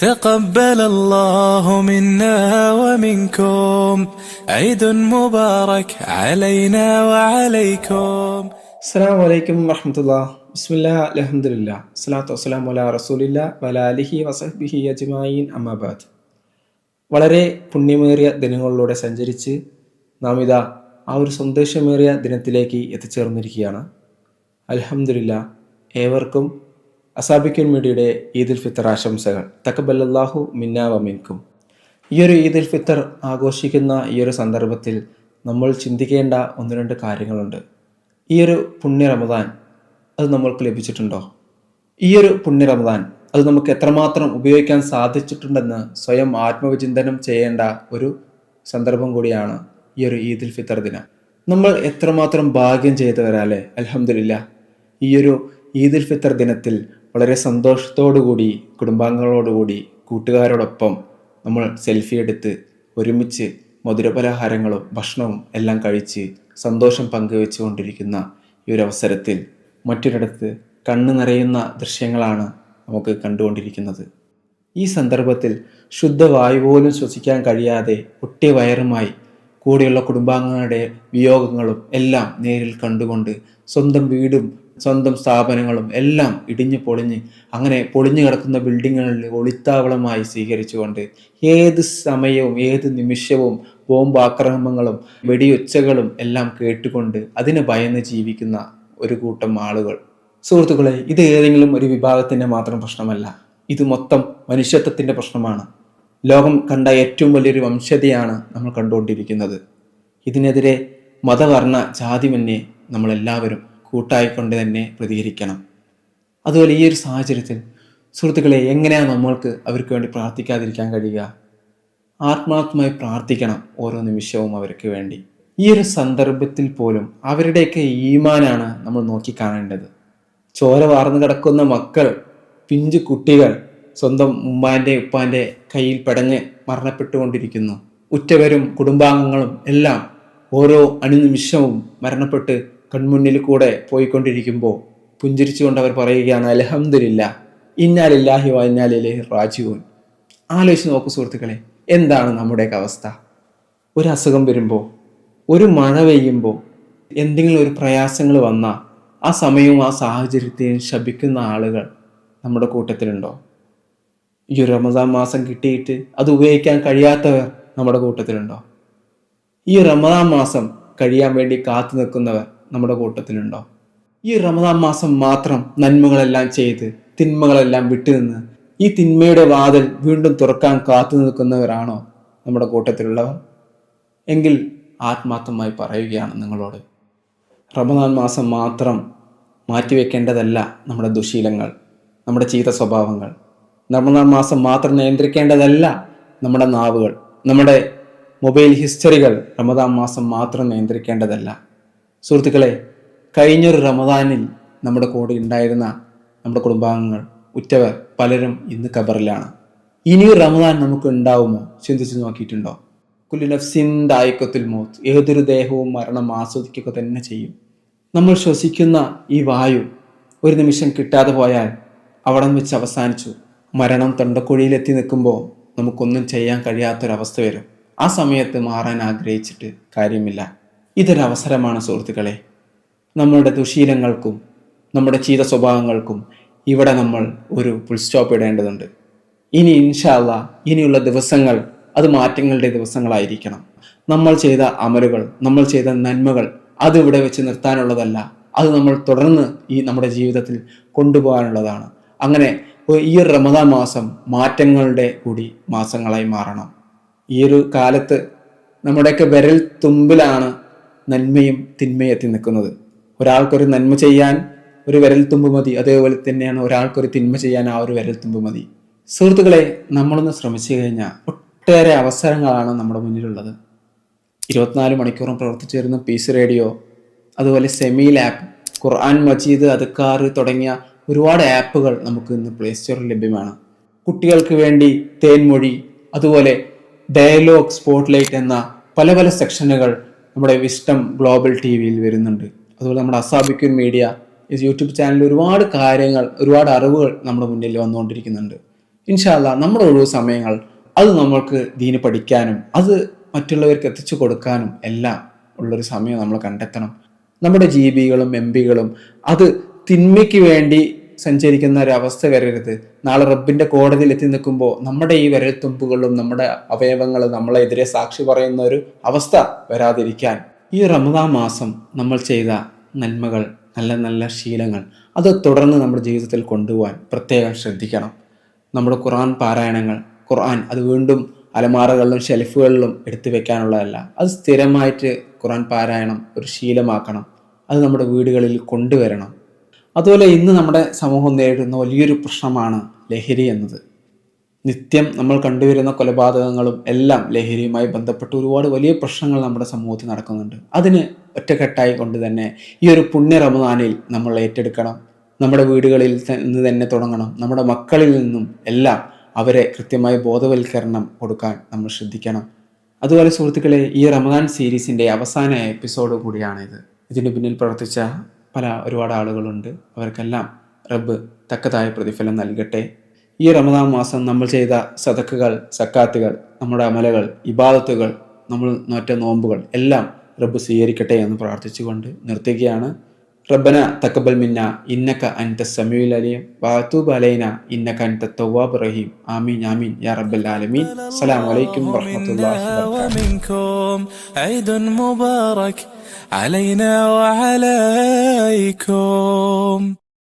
تقبل الله منا ومنكم عيد مبارك علينا وعليكم അസ്സാം വലൈക്കും വറഹമത്തുള്ള ബിസ്മില്ല അലഹമുല്ല സ്വലാത്തു വസ്സലാം വല റസൂലില്ല വല അലിഹി വസഹബിഹി അജ്മായിൻ അമ്മാബാദ് വളരെ പുണ്യമേറിയ ദിനങ്ങളിലൂടെ സഞ്ചരിച്ച് നാം ഇതാ ആ ഒരു സന്ദേശമേറിയ ദിനത്തിലേക്ക് എത്തിച്ചേർന്നിരിക്കുകയാണ് അലഹമുല്ല ഏവർക്കും അസാബിക്കുൻ മീഡിയയുടെ ഈദുൽ ഫിത്തർ ആശംസകൾ. തക്കബല്ലാഹു മിന്ന വമിൻകും ഈ ഒരു ഈദുൽ ഫിത്തർ ആഘോഷിക്കുന്ന ഈ ഒരു സന്ദർഭത്തിൽ നമ്മൾ ചിന്തിക്കേണ്ട ഒന്ന് രണ്ട് കാര്യങ്ങളുണ്ട്. ഈ ഒരു പുണ്യ റമദാൻ അത് നമ്മൾക്ക് ലഭിച്ചിട്ടുണ്ടോ? ഈ ഒരു പുണ്യ റമദാൻ അത് നമുക്ക് എത്രമാത്രം ഉപയോഗിക്കാൻ സാധിച്ചിട്ടുണ്ടെന്ന് സ്വയം ആത്മവിചിന്തനം ചെയ്യേണ്ട ഒരു സന്ദർഭം കൂടിയാണ് ഈ ഒരു ഈദുൽ ഫിത്തർ ദിനം. നമ്മൾ എത്രമാത്രം ഭാഗ്യം ചെയ്തവരാലേ അലഹമില്ല ഈ ഒരു ഈദുൽ ഫിത്തർ ദിനത്തിൽ വളരെ സന്തോഷത്തോടുകൂടി കുടുംബാംഗങ്ങളോടുകൂടി കൂട്ടുകാരോടൊപ്പം നമ്മൾ സെൽഫി എടുത്ത് ഒരുമിച്ച് മധുരപലഹാരങ്ങളും ഭക്ഷണവും എല്ലാം കഴിച്ച് സന്തോഷം പങ്കുവെച്ചുകൊണ്ടിരിക്കുന്ന ഈ ഒരു അവസരത്തിൽ മറ്റൊരിടത്ത് കണ്ണു നിറയുന്ന ദൃശ്യങ്ങളാണ് നമുക്ക് കണ്ടുകൊണ്ടിരിക്കുന്നത്. ഈ സന്ദർഭത്തിൽ ശുദ്ധവായു പോലും ശ്വസിക്കാൻ കഴിയാതെ ഒട്ടിയ വയറുമായി കൂടെയുള്ള കുടുംബാംഗങ്ങളുടെ വിയോഗങ്ങളും എല്ലാം നേരിൽ കണ്ടുകൊണ്ട് സ്വന്തം വീടും സ്വന്തം സ്ഥാപനങ്ങളും എല്ലാം ഇടിഞ്ഞു പൊളിഞ്ഞ് അങ്ങനെ പൊളിഞ്ഞു കിടക്കുന്ന ബിൽഡിങ്ങുകളിൽ ഒളിത്താവളമായി സ്വീകരിച്ചുകൊണ്ട് ഏത് സമയവും ഏത് നിമിഷവും ബോംബ് ആക്രമണങ്ങളും വെടിയൊച്ചകളും എല്ലാം കേട്ടുകൊണ്ട് അതിന് ഭയന്ന് ജീവിക്കുന്ന ഒരു കൂട്ടം ആളുകൾ. സുഹൃത്തുക്കളെ ഇത് ഏതെങ്കിലും ഒരു വിഭാഗത്തിന്റെ മാത്രം പ്രശ്നമല്ല. ഇത് മൊത്തം മനുഷ്യത്വത്തിന്റെ പ്രശ്നമാണ്. ലോകം കണ്ട ഏറ്റവും വലിയൊരു വംശതയാണ് നമ്മൾ കണ്ടുകൊണ്ടിരിക്കുന്നത്. ഇതിനെതിരെ മതവർണ ജാതിമന്യേ നമ്മളെല്ലാവരും കൂട്ടായിക്കൊണ്ട് തന്നെ പ്രതികരിക്കണം. അതുപോലെ ഈ ഒരു സാഹചര്യത്തിൽ സുഹൃത്തുക്കളെ എങ്ങനെയാണ് നമ്മൾക്ക് അവർക്ക് വേണ്ടി പ്രാർത്ഥിക്കാതിരിക്കാൻ കഴിയുക? ആത്മാർത്ഥമായി പ്രാർത്ഥിക്കണം ഓരോ നിമിഷവും അവർക്ക് വേണ്ടി. ഈ ഒരു സന്ദർഭത്തിൽ പോലും അവരുടെയൊക്കെ ഈമാനാണ് നമ്മൾ നോക്കി കാണേണ്ടത് ചോര വാർന്നു കിടക്കുന്ന മക്കൾ പിഞ്ചു കുട്ടികൾ സ്വന്തം ഉമ്മാന്റെ ഉപ്പാന്റെ കയ്യിൽ പെടഞ്ഞ് മരണപ്പെട്ടുകൊണ്ടിരിക്കുന്നു. ഉറ്റവരും കുടുംബാംഗങ്ങളും എല്ലാം ഓരോ അനുനിമിഷവും മരണപ്പെട്ട് കൺമുന്നിൽ കൂടെ പോയിക്കൊണ്ടിരിക്കുമ്പോൾ പുഞ്ചിരിച്ചുകൊണ്ട് അവർ പറയുകയാണ് അലഹമില്ല ഇന്നാലില്ലാഹി വന്നാലില്ലേ റാജുവൻ ആലോചിച്ച് നോക്കൂ സുഹൃത്തുക്കളെ എന്താണ് നമ്മുടെയൊക്കെ അവസ്ഥ? ഒരു അസുഖം വരുമ്പോൾ ഒരു മഴ പെയ്യുമ്പോൾ എന്തെങ്കിലും ഒരു പ്രയാസങ്ങൾ വന്നാൽ ആ സമയവും ആ സാഹചര്യത്തെയും ശപിക്കുന്ന ആളുകൾ നമ്മുടെ കൂട്ടത്തിലുണ്ടോ? ഈ ഒരു റമദാൻ മാസം കിട്ടിയിട്ട് അത് ഉപയോഗിക്കാൻ കഴിയാത്തവർ നമ്മുടെ കൂട്ടത്തിലുണ്ടോ? ഈ റമദാൻ മാസം കഴിയാൻ വേണ്ടി കാത്തു നിൽക്കുന്നവർ നമ്മുടെ കൂട്ടത്തിലുണ്ടോ? ഈ റമദാൻ മാസം മാത്രം നന്മകളെല്ലാം ചെയ്ത് തിന്മകളെല്ലാം വിട്ടുനിന്ന് ഈ തിന്മയുടെ വാതിൽ വീണ്ടും തുറക്കാൻ കാത്തു നിൽക്കുന്നവരാണോ നമ്മുടെ കൂട്ടത്തിലുള്ളവർ? എങ്കിൽ ആത്മാർത്ഥമായി പറയുകയാണ് നിങ്ങളോട്. റമദാൻ മാസം മാത്രം മാറ്റിവെക്കേണ്ടതല്ല നമ്മുടെ ദുശീലങ്ങൾ നമ്മുടെ ചീത്ത സ്വഭാവങ്ങൾ. റമദാൻ മാസം മാത്രം നിയന്ത്രിക്കേണ്ടതല്ല നമ്മുടെ നാവുകൾ നമ്മുടെ മൊബൈൽ ഹിസ്റ്ററികൾ റമദാൻ മാസം മാത്രം നിയന്ത്രിക്കേണ്ടതല്ല. സുഹൃത്തുക്കളെ കഴിഞ്ഞൊരു റമദാനിൽ നമ്മുടെ കൂടെ ഉണ്ടായിരുന്ന നമ്മുടെ കുടുംബാംഗങ്ങൾ ഉറ്റവർ പലരും ഇന്ന് ഖബറിലാണ്. ഇനിയൊരു റമദാൻ നമുക്ക് ഉണ്ടാവുമോ? ചിന്തിച്ചു നോക്കിയിട്ടുണ്ടോ? കുല്ലു നഫ്സിൻ ദായിക്കത്തുൽ മോത്ത്. ഏതൊരു ദേഹവും മരണം ആസ്വദിക്കുക തന്നെ ചെയ്യും. നമ്മൾ ശ്വസിക്കുന്ന ഈ വായു ഒരു നിമിഷം കിട്ടാതെ പോയാൽ അവിടെ വെച്ച് അവസാനിച്ചു. മരണം തൊണ്ടക്കുഴിയിലെത്തി നിൽക്കുമ്പോൾ നമുക്കൊന്നും ചെയ്യാൻ കഴിയാത്തൊരവസ്ഥ വരും. ആ സമയത്ത് മാറാൻ ആഗ്രഹിച്ചിട്ട് കാര്യമില്ല. ഇതൊരവസരമാണ് സുഹൃത്തുക്കളെ. നമ്മളുടെ ദുശീലങ്ങൾക്കും നമ്മുടെ ചീത സ്വഭാവങ്ങൾക്കും ഇവിടെ നമ്മൾ ഒരു ഫുൾ സ്റ്റോപ്പ് ഇടേണ്ടതുണ്ട്. ഇനി ഇൻഷാല്ല ഇനിയുള്ള ദിവസങ്ങൾ അത് മാറ്റങ്ങളുടെ ദിവസങ്ങളായിരിക്കണം. നമ്മൾ ചെയ്ത അമലുകൾ നമ്മൾ ചെയ്ത നന്മകൾ അത് ഇവിടെ വെച്ച് നിർത്താനുള്ളതല്ല അത് നമ്മൾ തുടർന്ന് ഈ നമ്മുടെ ജീവിതത്തിൽ കൊണ്ടുപോകാനുള്ളതാണ്. അങ്ങനെ ഈ റമദാൻ മാസം മാറ്റങ്ങളുടെ കൂടി മാസങ്ങളായി മാറണം. ഈ ഒരു കാലത്ത് നമ്മുടെയൊക്കെ വിരൽ തുമ്പിലാണ് നന്മയും തിന്മയും എത്തി നിൽക്കുന്നത്. ഒരാൾക്കൊരു നന്മ ചെയ്യാൻ ഒരു വിരൽ തുമ്പ് മതി. അതേപോലെ തന്നെയാണ് ഒരാൾക്കൊരു തിന്മ ചെയ്യാൻ ആ ഒരു വിരൽ തുമ്പ് മതി. സുഹൃത്തുക്കളെ നമ്മളൊന്ന് ശ്രമിച്ചു കഴിഞ്ഞാൽ ഒട്ടേറെ അവസരങ്ങളാണ് നമ്മുടെ മുന്നിലുള്ളത്. ഇരുപത്തിനാല് മണിക്കൂറും പ്രവർത്തിച്ചു വരുന്ന പീസ് റേഡിയോ അതുപോലെ സെമിയിൽ ആപ്പ് ഖുർആൻ മജീദ് അതുക്കാർ തുടങ്ങിയ ഒരുപാട് ആപ്പുകൾ നമുക്ക് ഇന്ന് പ്ലേ സ്റ്റോറിൽ ലഭ്യമാണ്. കുട്ടികൾക്ക് വേണ്ടി തേൻമൊഴി അതുപോലെ ഡയലോഗ് സ്പോട്ട്ലൈറ്റ് എന്ന പല പല സെക്ഷനുകൾ നമ്മുടെ വിസ്റ്റം ഗ്ലോബൽ ടി വിയിൽ വരുന്നുണ്ട്. അതുപോലെ നമ്മുടെ അസാബിക്കുൻ മീഡിയ യൂട്യൂബ് ചാനലിൽ ഒരുപാട് കാര്യങ്ങൾ ഒരുപാട് അറിവുകൾ നമ്മുടെ മുന്നിൽ വന്നുകൊണ്ടിരിക്കുന്നുണ്ട്. ഇൻഷാല്ല നമ്മുടെ ഒഴിവ് സമയങ്ങൾ അത് നമ്മൾക്ക് ദീന് പഠിക്കാനും അത് മറ്റുള്ളവർക്ക് എത്തിച്ചു കൊടുക്കാനും എല്ലാം ഉള്ളൊരു സമയം നമ്മൾ കണ്ടെത്തണം. നമ്മുടെ ജീവികളും എം പികളും അത് തിന്മയ്ക്ക് വേണ്ടി സഞ്ചരിക്കുന്ന ഒരു അവസ്ഥ വരരുത്. നാളെ റബ്ബിന്റെ കോടതിയിൽ എത്തി നിൽക്കുമ്പോൾ നമ്മുടെ ഈ വിരൽത്തുമ്പുകളും നമ്മുടെ അവയവങ്ങളും നമ്മളെതിരെ സാക്ഷി പറയുന്ന ഒരു അവസ്ഥ വരാതിരിക്കാൻ ഈ റമദാ മാസം നമ്മൾ ചെയ്ത നന്മകൾ നല്ല നല്ല ശീലങ്ങൾ അത് തുടർന്ന് നമ്മുടെ ജീവിതത്തിൽ കൊണ്ടുപോകാൻ പ്രത്യേകം ശ്രദ്ധിക്കണം. നമ്മുടെ ഖുർആൻ പാരായണങ്ങൾ ഖുർആൻ അത് വീണ്ടും അലമാറകളിലും ഷെൽഫുകളിലും എടുത്തു വെക്കാനുള്ളതല്ല. അത് സ്ഥിരമായിട്ട് ഖുർആൻ പാരായണം ഒരു ശീലമാക്കണം. അത് നമ്മുടെ വീടുകളിൽ കൊണ്ടുവരണം. അതുപോലെ ഇന്ന് നമ്മുടെ സമൂഹം നേരിടുന്ന വലിയൊരു പ്രശ്നമാണ് ലഹരി എന്നത്. നിത്യം നമ്മൾ കണ്ടുവരുന്ന കൊലപാതകങ്ങളും എല്ലാം ലഹരിയുമായി ബന്ധപ്പെട്ട് ഒരുപാട് വലിയ പ്രശ്നങ്ങൾ നമ്മുടെ സമൂഹത്തിൽ നടക്കുന്നുണ്ട്. അതിന് ഒറ്റക്കെട്ടായി കൊണ്ട് തന്നെ ഈ ഒരു പുണ്യ റമദാനിൽ നമ്മൾ ഏറ്റെടുക്കണം. നമ്മുടെ വീടുകളിൽ നിന്ന് തന്നെ തുടങ്ങണം. നമ്മുടെ മക്കളിൽ നിന്നും എല്ലാം അവരെ കൃത്യമായി ബോധവൽക്കരണം കൊടുക്കാൻ നമ്മൾ ശ്രദ്ധിക്കണം. അതുപോലെ സുഹൃത്തുക്കളെ ഈ റമദാൻ സീരീസിന്റെ അവസാന എപ്പിസോഡ് കൂടിയാണിത്. ഇതിന് പിന്നിൽ പ്രവർത്തിച്ച പല ഒരുപാട് ആളുകളുണ്ട്. അവർക്കെല്ലാം റബ്ബ് തക്കതായ പ്രതിഫലം നൽകട്ടെ. ഈ റമദാൻ മാസം നമ്മൾ ചെയ്ത സതക്കുകൾ സക്കാത്തുകൾ നമ്മുടെ അമലകൾ ഇബാദത്തുകൾ നമ്മൾ നോറ്റ നോമ്പുകൾ എല്ലാം റബ്ബ് സ്വീകരിക്കട്ടെ എന്ന് പ്രാർത്ഥിച്ചുകൊണ്ട് നിർത്തുകയാണ്. റബ്ബന തക്കബൽ മിന്ന ഇന്നക അൻത സമീഉൽ അലീം വഅതൂബ് അലൈന ഇന്നക അൻത തവ്വാബ് റഹീം ആമീൻ ആമീൻ യാ റബ്ബൽ ആലമീൻ അസ്സലാമു അലൈക്കും വറഹ്മത്തുള്ളാഹി منا വബറകാതുഹു ومنكم عيد مبارك علينا وعليكم